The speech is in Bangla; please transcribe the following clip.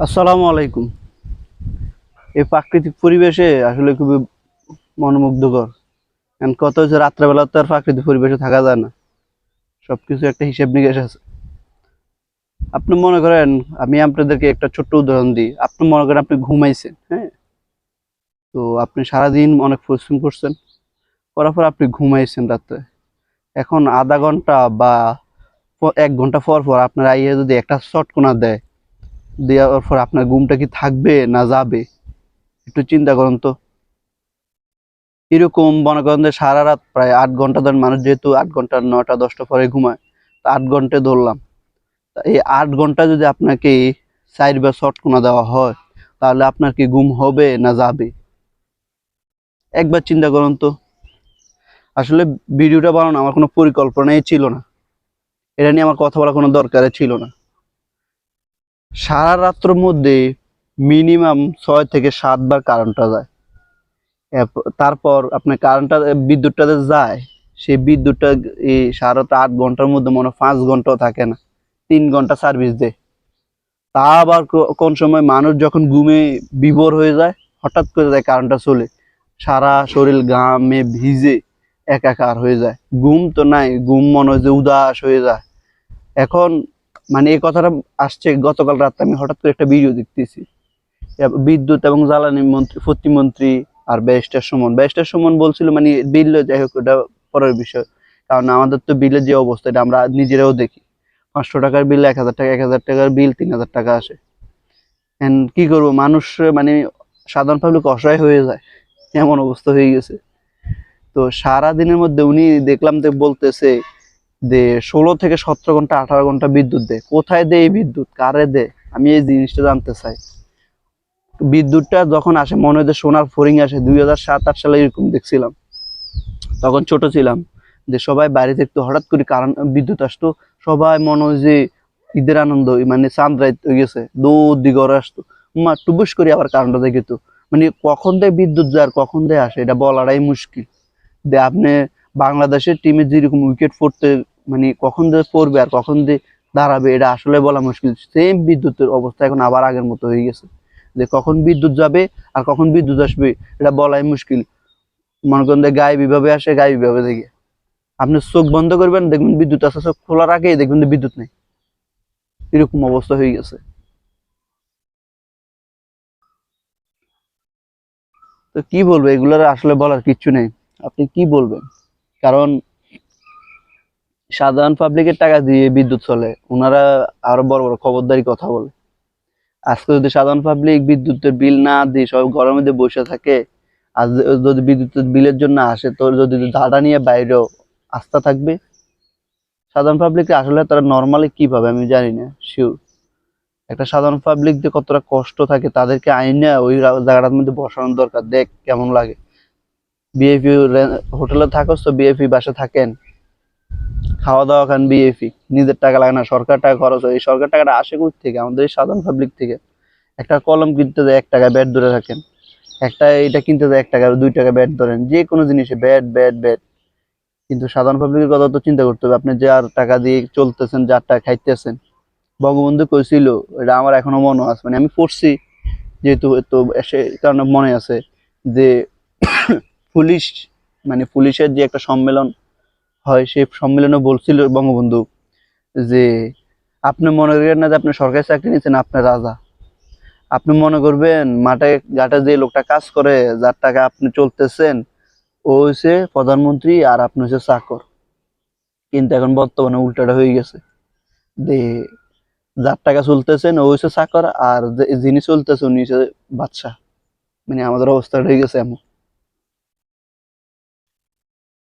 আসসালামু আলাইকুম। এই প্রাকৃতিক পরিবেশে আসলে খুবই মনোমুগ্ধকর। কারণ কত হচ্ছে রাত্রেবেলা তো আর প্রাকৃতিক পরিবেশে থাকা যায় না। সব কিছু একটা হিসেব নিকেশ আছে। আপনি মনে করেন, আমি আপনাদেরকে একটা ছোট্ট উদাহরণ দিই। আপনি মনে করেন আপনি ঘুমাইছেন হ্যাঁ? তো আপনি সারাদিন অনেক পরিশ্রম করছেন। করার পর আপনি ঘুমাইছেন রাত্রে। এখন আধা ঘণ্টা বা এক ঘণ্টা পর পর আপনার আইয়ে যদি একটা শটকোনা দেয় দেওয়ার পর আপনার ঘুমটা কি থাকবে না যাবে? একটু চিন্তা করুন তো। এরকম মনে করেন যে সারা রাত প্রায় আট ঘণ্টা ধরেন মানুষ যেহেতু আট ঘণ্টা নটা দশটা পরে ঘুমায়, তো আট ঘণ্টা ধরলাম। এই আট ঘণ্টা যদি আপনাকে চার বা শর্ট কোনা দেওয়া হয়, তাহলে আপনার কি ঘুম হবে না যাবে? একবার চিন্তা করুন তো। আসলে ভিডিওটা বানানো আমার কোনো পরিকল্পনাই ছিল না। এটা নিয়ে আমার কথা বলার কোনো দরকারই ছিল না। সারা রাত্রের মধ্যে মিনিমাম ছয় থেকে সাতবার কারেন্টটা যায়। তারপর আপনার কারেন্টটা বিদ্যুৎটা যায়, সেই বিদ্যুৎটা এই সারা আট ঘণ্টার মধ্যে মনে হয় পাঁচ ঘন্টাও থাকে না, তিন ঘণ্টা সার্ভিস দেয়। তা আবার কোন সময় মানুষ যখন ঘুমে বিভোর হয়ে যায়, হঠাৎ করে যায় কারেন্টটা চলে। সারা শরীর গামে ভিজে একাকার হয়ে যায়। ঘুম তো নাই, ঘুম মনে হয় যে উদাস হয়ে যায়। এখন মানে এই কথাটা আসছে গতকাল রাতে আমি হঠাৎ করে একটা ভিডিও দেখতেছি। বিদ্যুৎ এবং জ্বালানি মন্ত্রী প্রতিমন্ত্রী আর ব্যারিস্টার সুমন। ব্যারিস্টার সুমন বলছিল মানে বিল যাই হোক, ওটা পরের বিষয়। কারণ আমাদের তো বিলের যে অবস্থা, এটা আমরা নিজেরাও দেখি। পাঁচশো টাকার বিল, এক হাজার টাকা, এক হাজার টাকার বিল, তিন হাজার টাকা আসে। কি করব? মানুষ মানে সাধারণ পাবলিক অসহায় হয়ে যায়। এমন অবস্থা হয়ে গেছে। তো সারা দিনের মধ্যে উনি দেখলাম যে বলতেছে যে ষোলো থেকে সতেরো ঘণ্টা, আঠারো ঘণ্টা বিদ্যুৎ দেয় কোথায় দেয় এই বিদ্যুৎ? কারে দেয় আমি এই জিনিসটা জানতে চাই। বিদ্যুৎটা যখন আসে, মনে হয় যে সোনার ফরিং আসে, দুই হাজার সাত, আট সালে এরকম দেখছিলাম। তখন ছোট ছিলাম, যে সবাই বাইরে থাকতো হঠাৎ করে কারণ, বিদ্যুৎ আসতো, সবাই মনে হয় যে ঈদের আনন্দ মানে রাত হয়ে গেছে, দৌড় দি ঘরে আসতো। মা টুবুস করে আবার কারণটা দেখে তো। মানে কখন দেয় বিদ্যুৎ যায় আর কখন দেয় আসে, এটা বলাটাই মুশকিল। যে আপনি বাংলাদেশের টিমে যেরকম উইকেট পড়তে মানে কখন যে পড়বে আর কখন যে দাঁড়াবে, এটা আসলে বলা মুশকিল। সেম বিদ্যুতের অবস্থা এখন আবার আগের মতো হয়ে গেছে। যে কখন বিদ্যুৎ যাবে আর কখন বিদ্যুৎ আসবে, এটা বলাই মুশকিল। মনে করেন গায়ে বিভাবে আসে, গায়ে বিভাবে দেখে। আপনি চোখ বন্ধ করবেন, দেখবেন বিদ্যুৎ আসে চোখ খোলার আগেই দেখবেন যে বিদ্যুৎ নেই। এরকম অবস্থা হয়ে গেছে। তো কি বলব, এগুলোর আসলে বলার কিচ্ছু নেই। আপনি কি বলবেন? কারণ সাধারণ পাবলিকের টাকা দিয়ে বিদ্যুৎ চলে ওনারা আরও বড় বড় খবরদারি কথা বলে। আজকে যদি সাধারণ পাবলিক বিদ্যুতের বিল না দিয়ে সব ঘরের মধ্যে বসে থাকে, আর যদি বিদ্যুতের বিলের জন্য আসে, তো যদি ধাঁধা নিয়ে বাইরেও আস্থা থাকবে? সাধারণ পাবলিক আসলে তারা নর্মালি কি পাবে আমি জানি না শিওর একটা সাধারণ পাবলিক যে কতটা কষ্ট থাকে, তাদেরকে আইনে ওই জায়গাটার মধ্যে বসানোর দরকার। দেখ কেমন লাগে। বিএফি হোটেলে থাকো তো বিএফি বাসা থাকেন। খাওয়া দাওয়া খান বিএফি নিজের টাকা লাগে না, সরকার টাকা খরচ হয়। এই সরকার টাকাটা আসে কোথা থেকে? আমাদের এই সাধারণ পাবলিক থেকে। একটা কলম কিনতে যায় এক টাকা ব্যাট ধরে থাকেন একটা এটা কিনতে যায় এক টাকা দুই টাকা ব্যাট ধরেন। যে কোনো জিনিসে ব্যাট ব্যাট ব্যাট কিন্তু সাধারণ পাবলিকের কথা তো চিন্তা করতে হবে। আপনি যার টাকা দিয়ে চলতেছেন, যার টাকা খাইতেছেন, বঙ্গবন্ধু কইছিল, এটা আমার এখনও মনে আছে। মানে আমি পড়ছি, যেহেতু তো সে কারণে মনে আছে যে পুলিশ মানে পুলিশের যে একটা সম্মেলন হয় সেই সম্মেলনে বলছিল বঙ্গবন্ধু যে, আপনি মনে করেন না যে আপনি সরকারি চাকরি নিচ্ছেন আপনার রাজা। আপনি মনে করবেন মাঠে, ঘাটে যে লোকটা কাজ করে, যার টাকা আপনি চলতেছেন, ও হচ্ছে প্রধানমন্ত্রী আর আপনি হচ্ছে চাকর। কিন্তু এখন বর্তমানে উল্টাটা হয়ে গেছে। যে, যার টাকা চলতেছেন, ও হচ্ছে চাকর আর যিনি চলতেছে, উনি হচ্ছে বাদশাহ। মানে আমাদের অবস্থাটা হয়ে গেছে এমন।